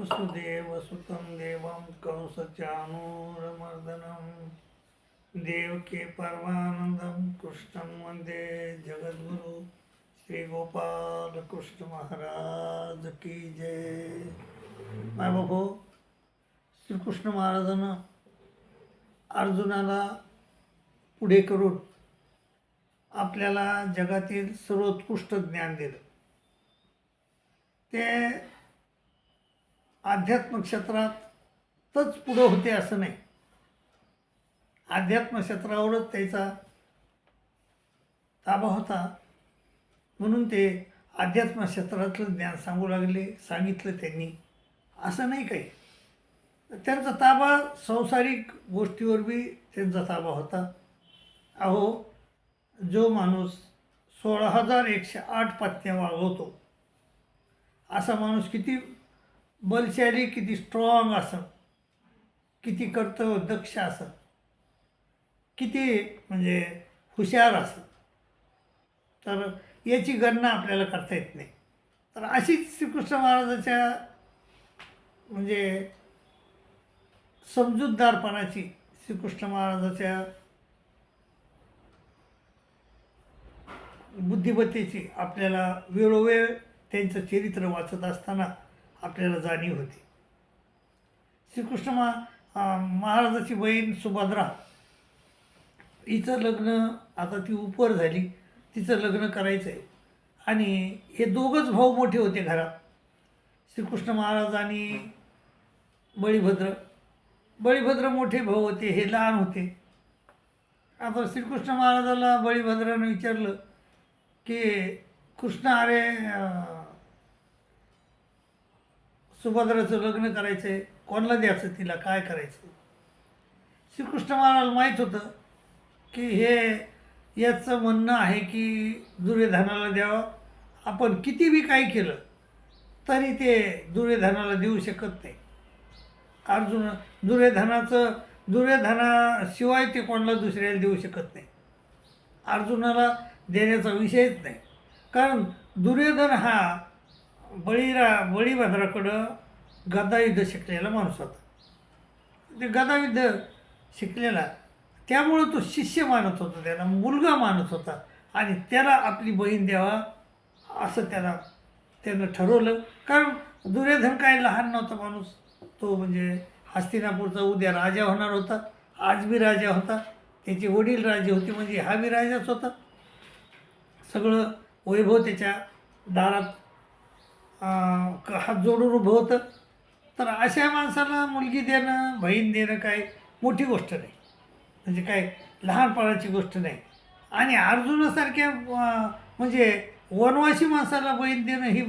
वसुदेवसुतं देवं देव देवके परमानन्दं कृष्णं वन्दे जगद्गुरु श्रीगोपालकृष्ण महाराज की जय। माय बघो श्रीकृष्ण महाराजांना अर्जुनाला पुढे करून आपल्याला जगातील सर्वोत्कृष्ट ज्ञान दिलं. ते अध्यात्म क्षेत्रातच पुढं होते असं नाही. अध्यात्म क्षेत्रावरच त्याचा ताबा होता. म्हणून ते अध्यात्म क्षेत्रातलं ज्ञान सांगू लागले सांगितलं त्यांनी. असं नाही काही. त्यांचा ताबा संसारिक गोष्टीवर बी त्यांचा ताबा होता. अहो जो माणूस सोळा हजार एकशे आठ पत्त्या वागवतो असा माणूस किती बलशाली किती स्ट्रॉंग असं किती कर्तव्य दक्ष असं किती म्हणजे हुशार असं. तर याची गणना आपल्याला करता येत नाही. तर अशीच श्रीकृष्ण महाराजाच्या म्हणजे समजूतदारपणाची श्रीकृष्ण महाराजाच्या बुद्धिमत्तेची आपल्याला वेळोवेळ त्यांचं चरित्र वाचत असताना आपल्याला जाणीव होते. श्रीकृष्ण मा महाराजाची बहीण सुभद्रा हिचं लग्न आता ती उपर झाली तिचं लग्न करायचं आहे आणि हे दोघंच भाऊ मोठे होते घरात. श्रीकृष्ण महाराज आणि बळीभद्र. बळीभद्र मोठे भाऊ होते हे लहान होते. आता श्रीकृष्ण महाराजाला बळीभद्रानं विचारलं की कृष्ण अरे सुभद्राचं लग्न करायचं आहे कोणाला द्यायचं तिला? काय करायचं? श्रीकृष्ण महाराज माहीत होतं की हे याचं म्हणणं आहे की दुर्योधनाला द्यावं. आपण किती बी काय केलं तरी ते दुर्योधनाला देऊ शकत नाही. अर्जुन दुर्योधनाचं दुर्योधनाशिवाय ते कोणाला दुसऱ्याला देऊ शकत नाही. अर्जुनाला देण्याचा विषयच नाही. कारण दुर्योधन हा बळीरा बळीभद्राकडं गदायुद्ध शिकलेला माणूस होता. ते गदायुद्ध शिकलेला त्यामुळं तो शिष्य मानत होता त्याला मुलगा मानत होता. आणि त्याला आपली बहीण द्यावा असं त्याला त्यानं ठरवलं. कारण दुर्योधन काय लहान नव्हता माणूस. तो म्हणजे हस्तिनापूरचा उद्या राजा होणार होता. आज बी राजा होता. त्याचे वडील राजे होते म्हणजे हा बी राजाच होता. सगळं वैभव त्याच्या दारात क- हात जोडून उभं होतं. तर अशा माणसाला मुलगी देणं बहीण देणं काय मोठी गोष्ट नाही. म्हणजे काय लहानपणाची गोष्ट नाही. आणि अर्जुनासारख्या म्हणजे वनवासी माणसाला बहीण देणं ही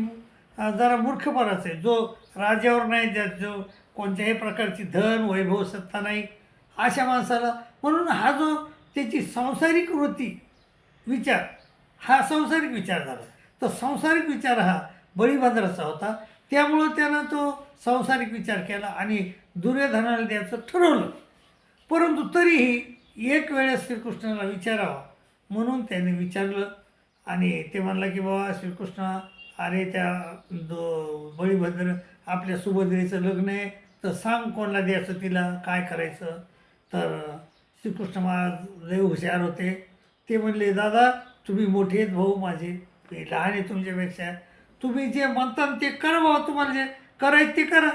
जरा मूर्खपणाच आहे. जो राज्यावर नाही ज्या जो कोणत्याही प्रकारची धन वैभव सत्ता नाही अशा माणसाला म्हणून हा जो त्याची सांसारिक वृत्ती विचार हा संसारिक विचार झाला. तर संसारिक विचार हा बळीभद्राचा होता. त्यामुळं त्यानं तो संसारिक विचार केला आणि दुर्योधनाला द्यायचं ठरवलं. परंतु तरीही एक वेळेस श्रीकृष्णाला विचारावा म्हणून त्याने विचारलं आणि ते म्हणला की बाबा श्रीकृष्ण अरे त्या दो बळीभद्र आपल्या सुभद्रेचं लग्न आहे तर सांग कोणाला द्यायचं तिला काय करायचं? तर श्रीकृष्ण महाराज लय हुशार होते. ते म्हणले दादा तुम्ही मोठे आहेत भाऊ माझे मी लहान आहे तुमच्यापेक्षा तुम्ही जे म्हणता ते करा बाबा तुम्हाला जे करायचं ते करा.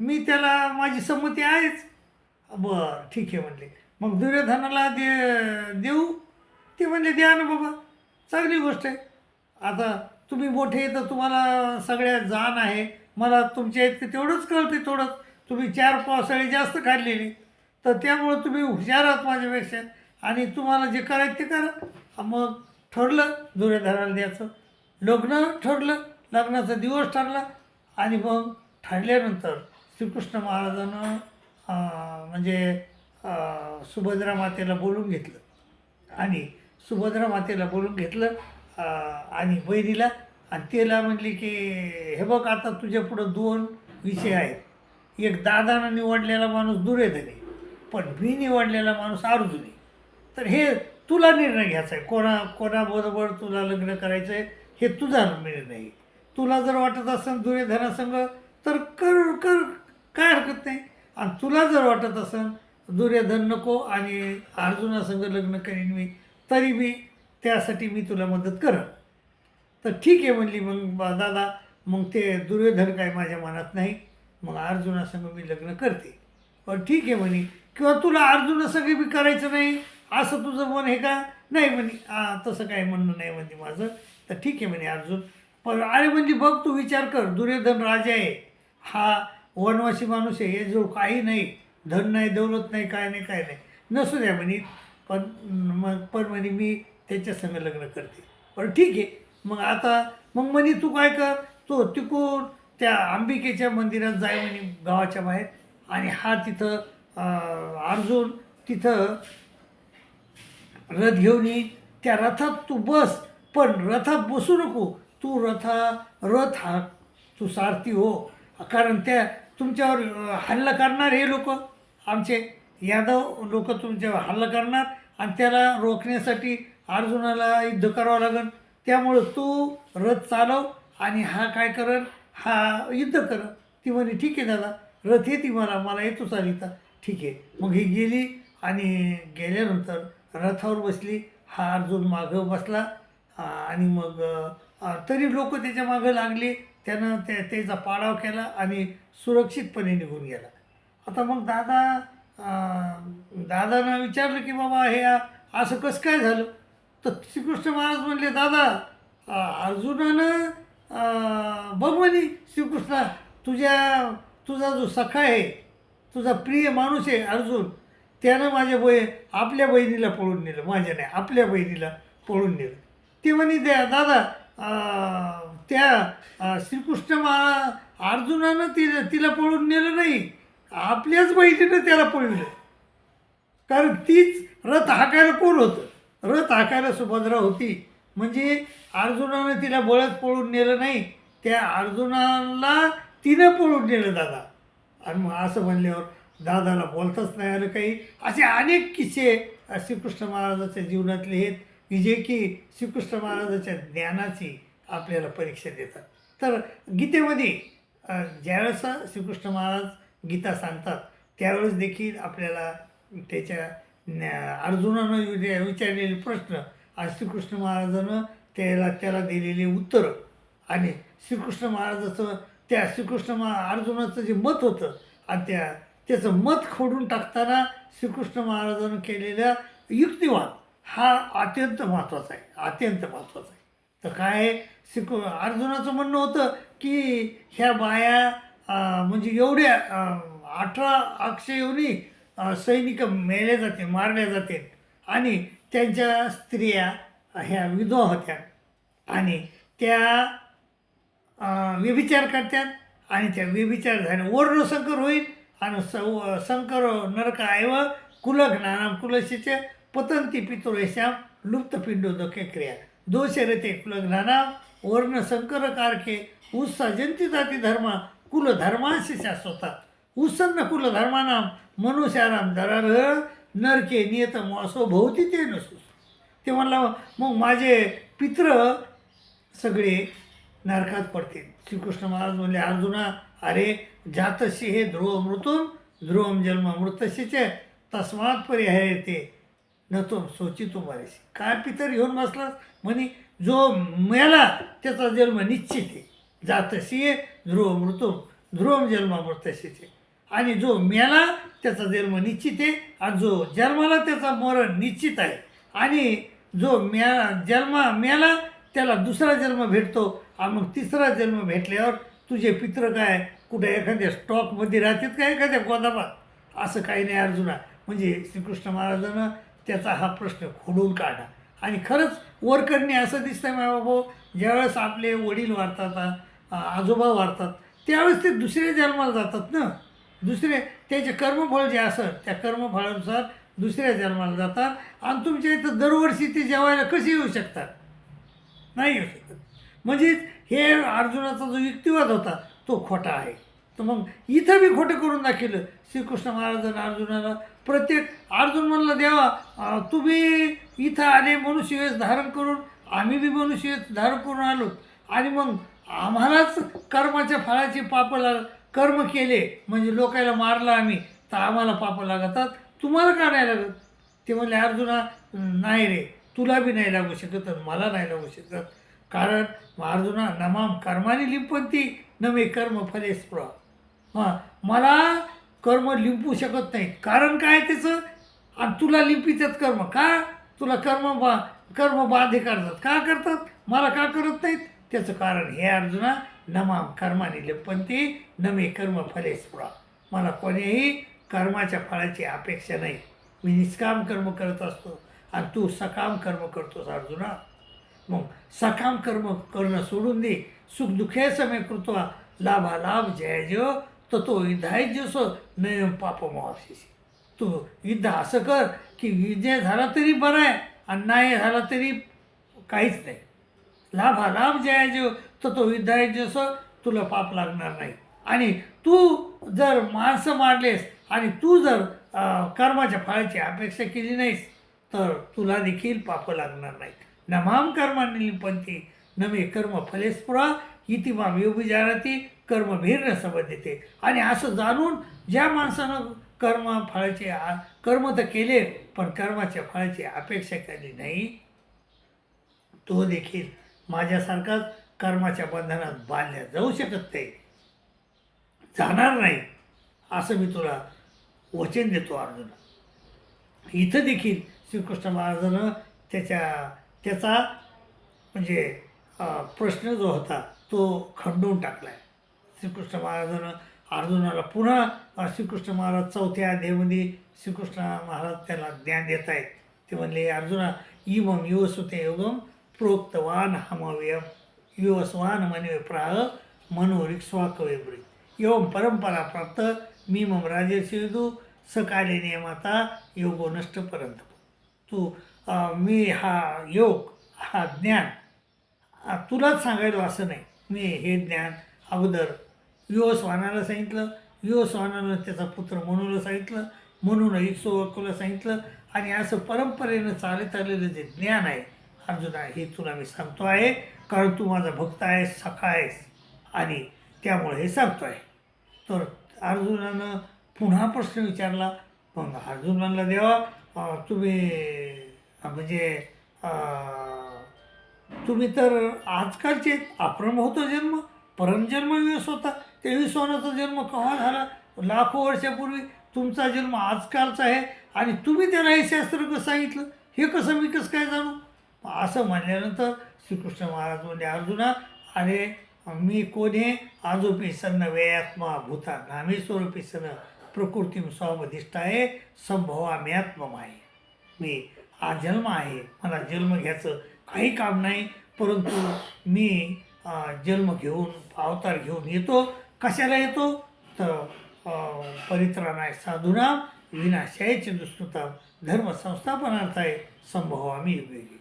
मी त्याला माझी संमती आहेच. बरं ठीक आहे म्हणले. मग दुर्योधनाला दे देऊ. ते म्हणले द्या ना बाबा. चांगली गोष्ट आहे. आता तुम्ही मोठे तर तुम्हाला सगळ्या जाण आहे. मला तुमच्या इतकं तेवढंच कळते थोडंच तुम्ही चार पावसाळी जास्त खाल्लेली. तर त्यामुळं तुम्ही हुशार आहात माझ्यापेक्षा. आणि तुम्हाला जे करायचं ते करा. मग ठरलं दुर्योधनाला द्यायचं. लग्न ठरलं. लग्नाचा दिवस ठरला आणि मग ठरल्यानंतर श्रीकृष्ण महाराजानं म्हणजे सुभद्रा मातेला बोलून घेतलं. आणि सुभद्रा मातेला बोलून घेतलं आणि बहिणीला आणि तिला म्हटली की हे बघ आता तुझ्या पुढं दोन विषय आहेत. एक दादानं निवडलेला माणूस दुर्योधने आहे पण मी निवडलेला माणूस अर्जुने तर हे तुला निर्णय घ्यायचा आहे. कोणा कोणाबरोबर तुला लग्न करायचं आहे हे तुझा निर्णय आहे. तुला जर वाटत असेल दुर्योधनासंग तर कर कर काय हरकत नाही. आणि तुला जर वाटत असेल दुर्योधन नको आणि अर्जुनासंग लग्न करीन मी तरी मी त्यासाठी मी तुला मदत करेन. तर ठीक आहे म्हणली मग दादा मग ते दुर्योधन काय माझ्या मनात नाही मग अर्जुनासंग मी लग्न करते. पण ठीक आहे म्हणे किंवा तुला अर्जुनासंग बी करायचं नाही असं तुझं मन आहे का? नाही म्हणे तसं काय म्हणणं नाही म्हणजे माझं. तर ठीक आहे म्हणे अर्जुन पण अरे म्हणजे बघ तू विचार कर दुर्योधन राजा आहे. हा वनवासी माणूस आहे याजवळ काही नाही धन नाही दौलत नाही काय नाही काय नाही. नसू द्या म्हणे पण मग पण म्हणे मी त्याच्या संग लग्न करते. पण ठीक आहे. मग आता मग म्हणे तू काय कर? तो तिकून त्या अंबिकेच्या मंदिरात जाय म्हणे गावाच्या बाहेर. आणि हा तिथं अर्जुन तिथं रथ घेऊन येईल त्या रथात तू बस पण रथात बसू नको. तू रथा रथ हा तू सारथी हो. कारण त्या तुमच्यावर हल्ला करणार हे लोक. आमचे यादव लोक तुमच्यावर हल्ला करणार आणि त्याला रोखण्यासाठी अर्जुनाला युद्ध करावं लागेल त्यामुळं तू रथ चालव आणि हा काय करल हा युद्ध कर. ती म्हणे ठीक आहे दादा रथ येते मला मला येतो चालिता. ठीक आहे. मग ही गेली आणि गेल्यानंतर रथावर बसली. हा अर्जुन मागं बसला. आणि मग तरी लोक त्याच्या मागं लागले त्यानं त्या त्याचा पाडाव केला आणि सुरक्षितपणे निघून गेला. आता मग दादा दादानं विचारलं की बाबा हे असं कसं काय झालं? तर श्रीकृष्ण महाराज म्हणले दादा अर्जुनानं बघ म्हणे श्रीकृष्णा तुझ्या तुझा जो सखा आहे तुझा प्रिय माणूस आहे अर्जुन त्यानं माझ्या बहि आपल्या बहिणीला पळून नेलं माझ्या नाही आपल्या बहिणीला पळून नेलं. ते म्हणे द्या दादा त्या श्रीकृष्ण महा अर्जुनानं तिला तिला पळून नेलं नाही. आपल्याच बहिणीनं त्याला पळविलं. कारण तीच रथ हाकायला कोण होतं? रथ हाकायला सुभद्रा होती. म्हणजे अर्जुनानं तिला बळत पळून नेलं नाही. त्या अर्जुनाला तिनं पळून नेलं दादा. आणि मग असं म्हणल्यावर दादाला बोलताच नाही आलं काही. असे अनेक किस्से श्रीकृष्ण महाराजाच्या जीवनातले आहेत. की जे की श्रीकृष्ण महाराजाच्या ज्ञानाची आपल्याला परीक्षा देतात. तर गीतेमध्ये ज्यावेळेस श्रीकृष्ण महाराज गीता सांगतात त्यावेळेस देखील आपल्याला त्याच्या अर्जुनानं विचारलेले प्रश्न आणि श्रीकृष्ण महाराजानं त्याला त्याला दिलेले उत्तरं आणि श्रीकृष्ण महाराजाचं त्या श्रीकृष्ण महा अर्जुनाचं जे मत होतं आणि त्या त्याचं मत खोडून टाकताना श्रीकृष्ण महाराजानं केलेला युक्तिवाद. हा अत्यंत महत्त्वाचा आहे अत्यंत महत्त्वाचा आहे. तर काय आहे, अर्जुनाचं म्हणणं होतं की ह्या बाया म्हणजे एवढ्या अठरा अक्ष एवढी सैनिक मेले जाते मारल्या जाते. आणि त्यांच्या स्त्रिया ह्या विधवा होत्या. आणि त्या व्यभिचार करतात आणि त्या व्यभिचार झाले. वर्ण संकर होईल. आणि स संकर नरक आयव नाना कुलशीचे. पतंती पितृश्याम लुप्त पिंडोदके क्रिया दोष रते कुलघ्नानाम वर्ण संकर कारके उत्सा जंती जाती धर्मा कुल शाश्वतात उत्सन्न कुलधर्मानाम मनुष्याराम दरार नरके नियत असो भोवती ते नसू ते म्हणला मग माझे पित्र सगळे नरकात पडतील. श्रीकृष्ण महाराज म्हणले अर्जुना अरे जातशी हे ध्रुव मृतून ध्रुवम जन्म मृतशीचे तस्मात परिहार ते न तो सोचितो काय पितर घेऊन बसलास म्हणे जो मेला त्याचा जन्म निश्चित आहे. जातशी ध्रुव मृतून. ध्रुवम जन्म मृतशीचे आणि जो मेला त्याचा जन्म निश्चित आहे आणि जो जन्माला त्याचा मरण निश्चित आहे. आणि जो म्या जन्मा मेला त्याला दुसरा जन्म भेटतो आणि मग तिसरा जन्म भेटल्यावर तुझे पित्र काय? कुठे एखाद्या स्टॉकमध्ये राहतात का एखाद्या गोदामात? असं काही नाही अर्जुना. म्हणजे श्रीकृष्ण महाराजानं त्याचा हा प्रश्न खोडून काढा. आणि खरंच वरकडणे असं दिसतंय माझ्या बाबा. ज्यावेळेस आपले वडील वारतात आजोबा वारतात त्यावेळेस ते दुसऱ्या जन्माला जातात ना. दुसरे त्याचे कर्मफळ जे असत त्या कर्मफळानुसार दुसऱ्या जन्माला जातात. आणि तुमच्या इथं दरवर्षी ते जेवायला कसे येऊ शकतात? नाही येऊ शकत. म्हणजेच हे अर्जुनाचा जो युक्तिवाद होता तो खोटा आहे. तर मग इथं बी खोटं करून दाखवलं श्रीकृष्ण महाराजांना अर्जुनाला प्रत्येक अर्जुन म्हणला देवा तुम्ही इथं आले मनुष्यवेश धारण करून आम्ही बी मनुष्यवेश धारण करून आलो. आणि मग आम्हालाच कर्माच्या फळाची पाप लाग कर्म केले. म्हणजे लोकायला मारलं आम्ही तर आम्हाला पाप लागतात. तुम्हाला का नाही लागत? ते म्हणले अर्जुना नाही रे तुला बी नाही लागू शकत आणि मला नाही लागू शकत. कारण अर्जुना नमाम कर्माने लिंपंती न कर्म फले स्पृह हां मला कर्म लिंपू शकत नाही. कारण काय त्याचं? आणि तुला लिंपितात कर्म. का? तुला कर्म बा कर्म बाधे करतात. का करतात? मला का करत नाहीत? त्याचं कारण हे अर्जुना नमाम कर्माने लिंपंती न कर्म फले स्पृह मला कोणीही कर्माच्या फळाची अपेक्षा नाही. मी निष्काम कर्म करत असतो आणि तू सकाम कर्म करतोस अर्जुना. मग सकाम कर्म करणं सोडून दे. सुखदुःखे समय कृत्वा. लाभालाभ जय जय जय तो युद्धाय जसो नयम पाप मावशीशी तू युद्ध असं कर की विजय झाला तरी बरं आहे आणि नाही झाला तरी काहीच नाही. लाभा लाभ जय तो ततो युद्धाय जसं तुला पाप लागणार नाही. आणि तू जर माणसं मारलेस आणि तू जर कर्माच्या फळाची अपेक्षा केली नाहीस तर तुला देखील पाप लागणार नाहीत. नमाम कर्मांनी लिपंती नमे कर्म फलेस्पुरा इति माम योगविचाराती कर्म भीर्ण संबंधिते आणि असं जाणून ज्या माणसानं कर्म फळाचे आ- कर्म तर केले पण कर्माच्या फळाची अपेक्षा केली नाही तो देखील माझ्यासारखाच कर्माच्या बंधनात बांधल्या जाऊ शकत नाही. जाणार नाही असं मी तुला वचन देतो अर्जुना. इथं देखील श्रीकृष्ण महाराजानं त्याच्या त्याचा म्हणजे प्रश्न जो होता तो खंडून टाकला आहे श्रीकृष्ण महाराजानं अर्जुनाला पुन्हा श्रीकृष्ण महाराज चौथ्या अध्यायामध्ये श्रीकृष्ण महाराज त्याला ज्ञान देत आहेत. ते म्हणले अर्जुना इमम युवसुते योगम प्रोक्तवान हमव्यम युवस्वान मनवे प्राह मनोरिक कवेब्री। एवं परंपरा प्राप्त मी मम राजेशिदू सकाले नियमाता योगो नष्ट परंत तू मी हा योग हा ज्ञान तुलाच सांगायला असं नाही. मी हे ज्ञान अगोदर युवस्वानाला सांगितलं युवस्वानानं त्याचा पुत्र मनूला सांगितलं म्हणून इक्सोवकुला सांगितलं आणि असं परंपरेनं चालत आलेलं जे ज्ञान आहे अर्जुना हे तुला मी सांगतो आहे कारण तू माझा भक्त आहेस सखा आहेस आणि त्यामुळे हे सांगतो आहे. तर अर्जुनानं पुन्हा प्रश्न विचारला मग अर्जुन म्हणला देवा तुम्ही म्हणजे तुम्ही तर आजकालचे अप्रम होतो जन्म परमजन्म वीस होता तेवीस विश्वानाचा जन्म केव्हा झाला? लाखो वर्षापूर्वी तुमचा जन्म आजकालचा आहे आणि तुम्ही त्याला हे शास्त्र कसं सांगितलं? हे कसं मी कसं काय जाणू? असं म्हणल्यानंतर श्रीकृष्ण महाराज म्हणजे अर्जुना अरे मी कोणी आजोपी सन्न वेयात्मा भूता नामी स्वरूपी सन प्रकृती स्वामधिष्ठ आहे संभवा मी आहे. मी हा जन्म आहे. मला जन्म घ्यायचं काही काम नाही परंतु मी जन्म घेऊन अवतार घेऊन येतो कशाला येतो? तर परित्राणाय साधूना विनाशायचे दुष्कृता धर्म संस्थापनार्थ आहे संभव आम्ही वेगळी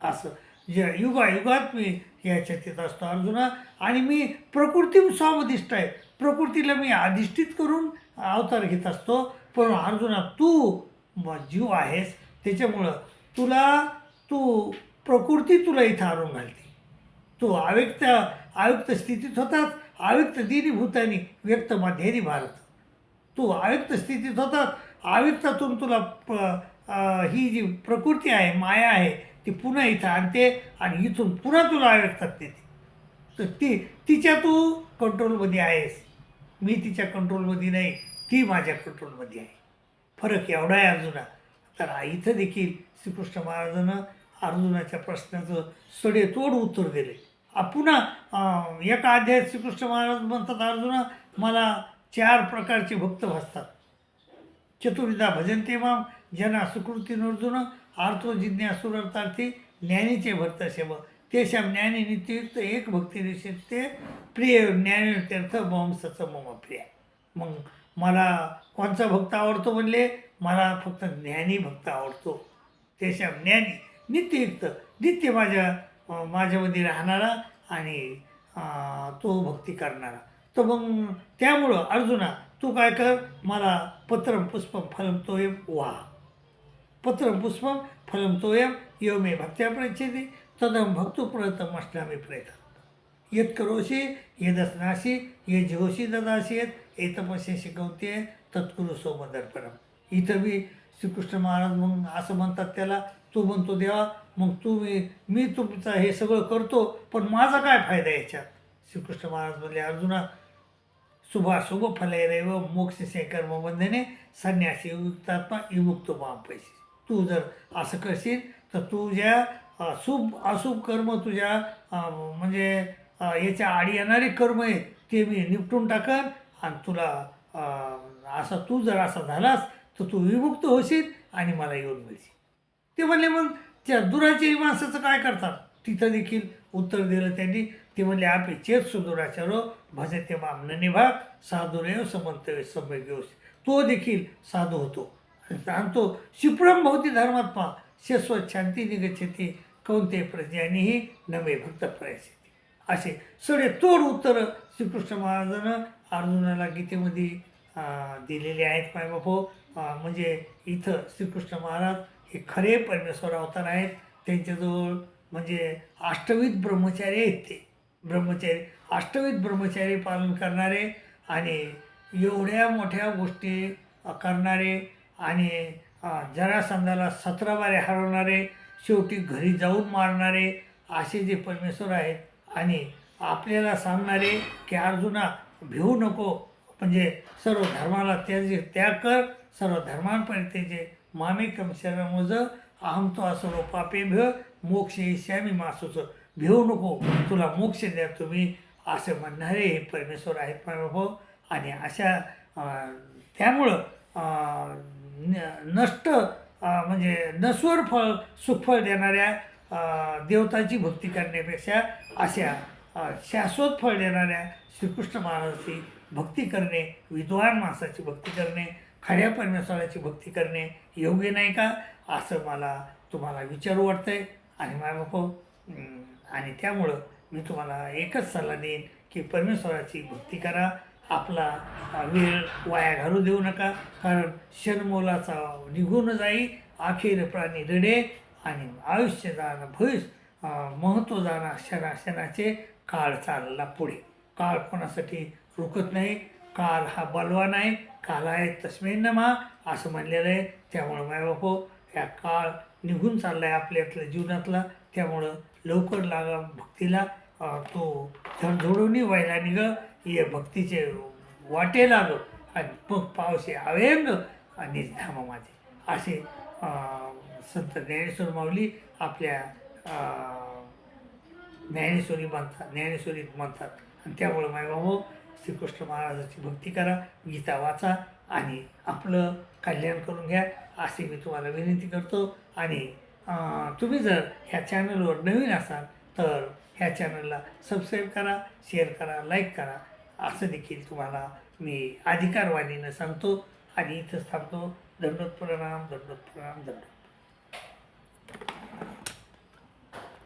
असं. जे युगायुगात मी याच्यात येत असतो अर्जुना आणि मी प्रकृती स्वामधिष्ठ आहे प्रकृतीला मी अधिष्ठित करून अवतार घेत असतो पण अर्जुना तू जीव आहेस. त्याच्यामुळं तुला तू प्रकृती तुला इथं आणून घालते. तू अव्यक्त अव्यक्त स्थितीत होतात आयुक्त दिनी भूतानी व्यक्त माध्येनी भारत. तू आयुक्त स्थितीत होता आयुक्तातून तुला प ही जी प्रकृती आहे माया आहे ती पुन्हा इथं आणते आणि इथून पुन्हा तुला आयुक्तात नेते तर ती तिच्या तू कंट्रोलमध्ये आहेस. मी तिच्या कंट्रोलमध्ये नाही ती माझ्या कंट्रोलमध्ये आहे. फरक एवढा आहे अर्जुना. तर इथं देखील श्रीकृष्ण महाराजानं अर्जुनाच्या प्रश्नाचं सडेतोड उत्तर दिले. पुन्हा एका अध्यायात श्रीकृष्ण महाराज म्हणतात अर्जुन मला चार प्रकारचे भक्त भासतात. चतुर्विधा भजन्ते माम जना सुकृतीनर्जुन आर्थो जिज्ञासुरर्थार्थी ज्ञानीचे भक्त सेव तेषां ज्ञानी नित्ययुक्त एक भक्ती निश्चितते प्रिय ज्ञानीतीर्थ मम सच मम प्रिय. मग मला कोणचा भक्त आवडतो म्हणले? मला फक्त ज्ञानी भक्त आवडतो. तेषां ज्ञानी नित्ययुक्त नित्य माझ्या माझ्यामध्ये राहणारा आणि तो भक्ती करणारा. तर मग त्यामुळं अर्जुना तू काय कर मला पत्रम पुष्पम फलम तोयम वा पत्रम पुष्पम फलम तोयम यो मे भक्त्या प्रचिती तदम भक्तो प्रयतम असल्यामे प्रयत्न येत करोशी ये दसनाशी ये जेहोशी ददाशी येत ये तपस्या शिकवते तत्कुरु सोमदर्पणम. इथं बी श्रीकृष्ण महाराज मग असं म्हणतात त्याला तू म्हणतो देवा मग तुम्ही मी तुमचं हे सगळं करतो पण माझा काय फायदा याच्यात? श्रीकृष्ण महाराज म्हणले अर्जुना शुभाशुभ फलैरेव मोक्ष से कर्मबंधने संन्यासी युक्तात्मा विमुक्त माम पैसे. तू जर असं करशील तर तुझ्या शुभ अशुभ कर्म तुझ्या म्हणजे याच्या आडी येणारे कर्म आहेत ते मी निपटून टाकन आणि तुला असा तू जर असा झालास तर तू विमुक्त होशील आणि मला येऊन मिळशील. ते म्हणले मग त्या दुराचारी माणसाचं काय करतात? तिथं देखील उत्तर दिलं त्यांनी. ते म्हणले आपे चेत सुदुराचारो भजते माम न निभाग साधुरेव हो, समंतवे सम्यक तो देखील साधू होतो. आणि तो शिप्रम भवती धर्मात्मा शाश्वत शांती निगच्छते कोणते प्रज्ञानीही नवे भक्त प्रयासते असे सगळे तोड उत्तरं श्रीकृष्ण महाराजानं अर्जुनाला गीतेमध्ये दिलेले आहेत मायबापो. अं, म्हणजे इथं श्रीकृष्ण महाराज हे खरे परमेश्वर अवतार आहेत. त्यांच्याजवळ म्हणजे अष्टविध ब्रह्मचारी आहेत ते. ब्रह्मचारी अष्टविध ब्रह्मचारी पालन करणारे आणि एवढ्या मोठ्या गोष्टी करणारे आणि जरासंधाला सतरा बारे हरवणारे शेवटी घरी जाऊन मारणारे असे जे परमेश्वर आहेत. आणि आपल्याला सांगणारे की अर्जुना भिवू नको. म्हणजे सर्व धर्माला त्याचे त्याग कर. सर्व धर्मांपर्यंत त्याचे मामेकम शरणमोज अहम तो असो पापे मोक्ष श्यामी मासूच. भिवू नको तुला मोक्ष द्या तुम्ही असं म्हणणारे हे परमेश्वर आहेत भाऊ आणि अशा त्यामुळं न- नष्ट म्हणजे नस्वर फळ सुखफळ देणाऱ्या देवतांची भक्ती करण्यापेक्षा अशा शाश्वत फळ देणाऱ्या श्रीकृष्ण महाराजाची भक्ती करणे विद्वान माणसाची भक्ती करणे खऱ्या परमेश्वराची भक्ती करणे योग्य नाही का? असं मला तुम्हाला विचारू वाटतंय. आणि माझ्या आणि त्यामुळं मी तुम्हाला एकच सल्ला देईन की परमेश्वराची भक्ती करा. आपला वेळ वाया घालू देऊ नका. कारण क्षणमोलाचा निघून जाई अखेर प्राणी रडे आणि आयुष्य जाणं भविष्य महत्त्व जाणं क्षणा क्षणाचे काळ चालला पुढे. काळ कोणासाठी रुकत नाही. काळ हा बलवान आहे. काल आहे तस्मै नमा असं म्हणलेलं आहे. त्यामुळं मायबापो ह्या काळ निघून चालला आहे आपल्यातल्या जीवनातला. त्यामुळं लवकर लागा भक्तीला. तो झडझडून व्हायला निघ. ये भक्तीचे वाटे लाग. आणि मग पावसे अवेंग आणि धामा माझे. असे संत ज्ञानेश्वर माऊली आपल्या ज्ञानेश्वरी म्हणतात ज्ञानेश्वरी म्हणतात. आणि त्यामुळं मायबाबू श्रीकृष्ण महाराजाची भक्ती करा गीता वाचा आणि आपलं कल्याण करून घ्या अशी मी तुम्हाला विनंती करतो. आणि तुम्ही जर ह्या चॅनलवर नवीन असाल तर ह्या चॅनलला सबस्क्राईब करा शेअर करा लाईक करा. असं देखील तुम्हाला मी अधिकारवाणीनं सांगतो. आणि इथंच थांबतो. दंडोत प्रणाम दंडोत प्रणाम दंडोत